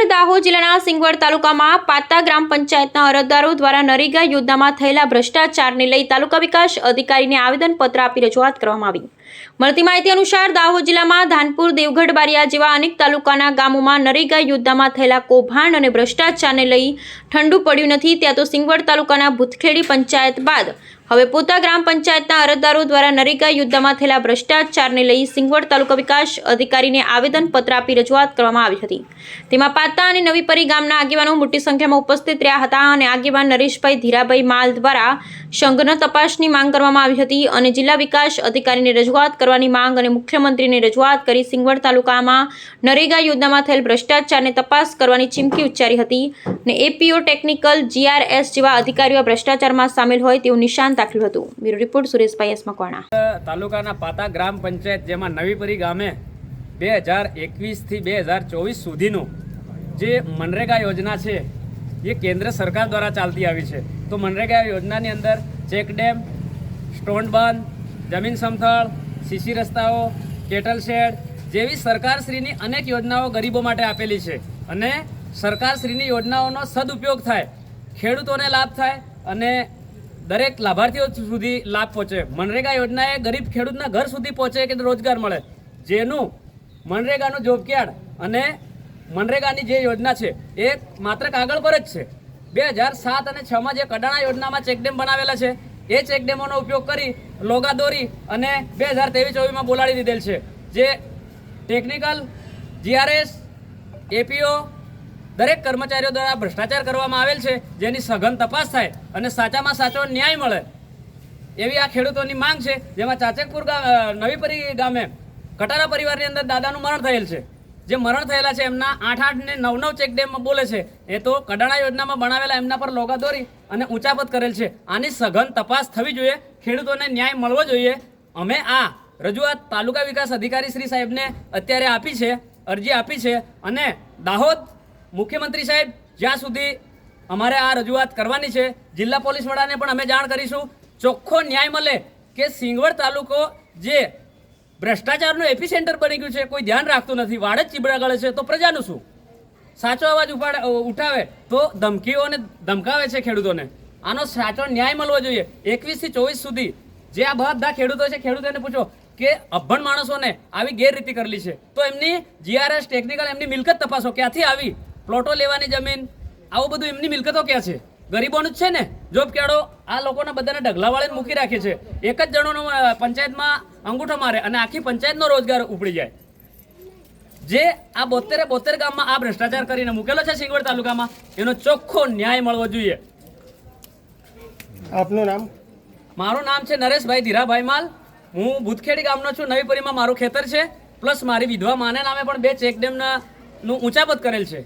આગળ દાહોદ જિલ્લાના સિંગવડ તાલુકામાં પાતા ગ્રામ પંચાયતના અરજદારો દ્વારા નરેગા યોજનામાં થયેલા ભ્રષ્ટાચારને લઈ તાલુકા વિકાસ અધિકારીને આવેદનપત્ર આપી રજૂઆત કરવામાં આવી. મળતી માહિતી અનુસાર દાહોદ જિલ્લામાં ધાનપુર, દેવગઢ, બારિયા જેવા અનેક તાલુકાના ગામોમાં નરેગા યોજનામાં થયેલા કૌભાંડ અને ભ્રષ્ટાચારને લઈ ઠંડુ પડ્યું નથી. ત્યાં તો સિંગવડ તાલુકાના ભૂતખેડી પંચાયત બાદ હવે પોતા ગ્રામ પંચાયતના અરજદારો દ્વારા નરેગા યુદ્ધમાં થયેલા ભ્રષ્ટાચારને લઈ સિંગવડ તાલુકા વિકાસ અધિકારીને આવેદનપત્ર આપી રજૂઆત કરવામાં આવી હતી. તેમાં પાતા અને નવી પરી ગામના આગેવાનો મોટી સંખ્યામાં ઉપસ્થિત રહ્યા હતા અને આગેવાન નરેશભાઈ ધીરાભાઈ માલ દ્વારા સંઘનો તપાસની માંગ કરવામાં આવી હતી અને જિલ્લા વિકાસ અધિકારીને રજૂઆત કરવાની માંગ અને મુખ્યમંત્રીને રજૂઆત કરી સિંગવડ તાલુકામાં નરેગા યોજનામાં થયેલ ભ્રષ્ટાચારને તપાસ કરવાની ચીમકી ઉચ્ચારી હતી અને એપીઓ ટેકનિકલ જીઆરએસ જેવા અધિકારીઓ ભ્રષ્ટાચારમાં સામેલ હોય તેવું નિશાન તાક્યું હતું. બ્યુરો રિપોર્ટ સુરેશભાઈ એસ તાલુકાના પાતા ગ્રામ પંચાયત જેમાં નવીપરી ગામે બે હજાર એકવીસથી બે હજાર ચોવીસ સુધીનું જે મનરેગા યોજના છે એ કેન્દ્ર સરકાર દ્વારા ચાલતી આવી છે. તો મનરેગા યોજનાની અંદર ચેકડેમ સ્ટોન બંધ, જમીન સમથળ, સીસી રસ્તાઓ, કેટલ શેડ જેવી સરકારશ્રીની અનેક યોજનાઓ ગરીબો માટે આપેલી છે. અને સરકારશ્રીની યોજનાઓનો સદુપયોગ થાય, ખેડૂતોને લાભ થાય અને દરેક લાભાર્થીઓ સુધી લાભ પહોંચે. મનરેગા યોજના એ ગરીબ ખેડૂતના ઘર સુધી પહોંચે કે રોજગાર મળે. જેનું મનરેગાનું જોબ કાર્ડ અને મનરેગાની જે યોજના છે, એ માત્ર કાગળ પર જ છે. બે હજાર સાત અને છમાં જે કડાણા યોજનામાં ચેકડેમ બનાવેલા છે, એ ચેકડેમોનો ઉપયોગ કરી લોગા દોરી અને બે હજાર ત્રેવીસ ચોવીસમાં બોલાડી દીધેલ છે. જે ટેકનિકલ, જીઆરએસ, એપીઓ, દરેક કર્મચારીઓ દ્વારા ભ્રષ્ટાચાર કરવામાં આવેલ છે, જેની સઘન તપાસ થાય અને સાચામાં સાચો ન્યાય મળે. એવી આ ખેડૂતોની માંગ છે, જેમાં ચાચકપુર નવીપરી ગામે કટારા પરિવારની અંદર દાદાનું મરણ થયેલ છે. જે મરણ થયેલા છે, એમના આઠ આઠ ને નવ નવ ચેકડેમમાં બોલે છે. એ તો કડાણા યોજનામાં બનાવેલા એમના પર લોગા દોરી અને ઊંચાપત કરેલ છે. આની સઘન તપાસ થવી જોઈએ, ખેડૂતોને ન્યાય મળવો જોઈએ. અમે આ રજૂઆત તાલુકા વિકાસ અધિકારી શ્રી સાહેબને અત્યારે આપી છે, અરજી આપી છે અને દાહોદ મુખ્યમંત્રી સાહેબ જ્યાં સુધી અમારે આ રજૂઆત કરવાની છે, જિલ્લા પોલીસ વડાને પણ અમે જાણ કરીશું. ચોખ્ખો ન્યાય મળે કે સિંગવડ તાલુકો જે ભ્રષ્ટાચારનું એપી સેન્ટર બની ગયું છે, કોઈ ધ્યાન રાખતું નથી. વાડ જ ચીબડા ગળે છે, તો પ્રજાનું શું? સાચો અવાજ ઉપાડે ઉઠાવે તો ધમકીઓને ધમકાવે છે ખેડૂતોને. આનો સાચો ન્યાય મળવો જોઈએ. એકવીસથી ચોવીસ સુધી જે આ બધા ખેડૂતો છે, ખેડૂતોને પૂછો કે અભણ માણસોને આવી ગેરરીતિ કરેલી છે. તો એમની જીઆરએસ, ટેકનિકલ, એમની મિલકત તપાસો. ક્યાંથી આવી? પ્લોટો લેવાની જમીન, આવું બધું એમની મિલકતો ક્યાં છે? ગરીબોનું જ છે ને? જોબ કેળો આ લોકોને બધાને ઢગલા વાળીને મૂકી રાખે છે. એક જ જણોનો પંચાયતમાં અંગૂઠો મારે અને આખી પંચાયતનો રોજગાર ઉપડી જાય. જે આ બોતેરે બોતેર ગામમાં આ ભ્રષ્ટાચાર કરીને મૂકેલો છે સિંગવડ તાલુકામાં એનો ચોખ્ખો ન્યાય મળવો જોઈએ. આપનું નામ? મારું નામ છે નરેશભાઈ ધીરાભાઈ માલ. હું ભૂતખેડી ગામનો છું. નવીપરીમાં મારું ખેતર છે. પ્લસ મારી વિધવા માને નામે પણ બે ચેકડેમના નું ઊંચાપત કરેલ છે.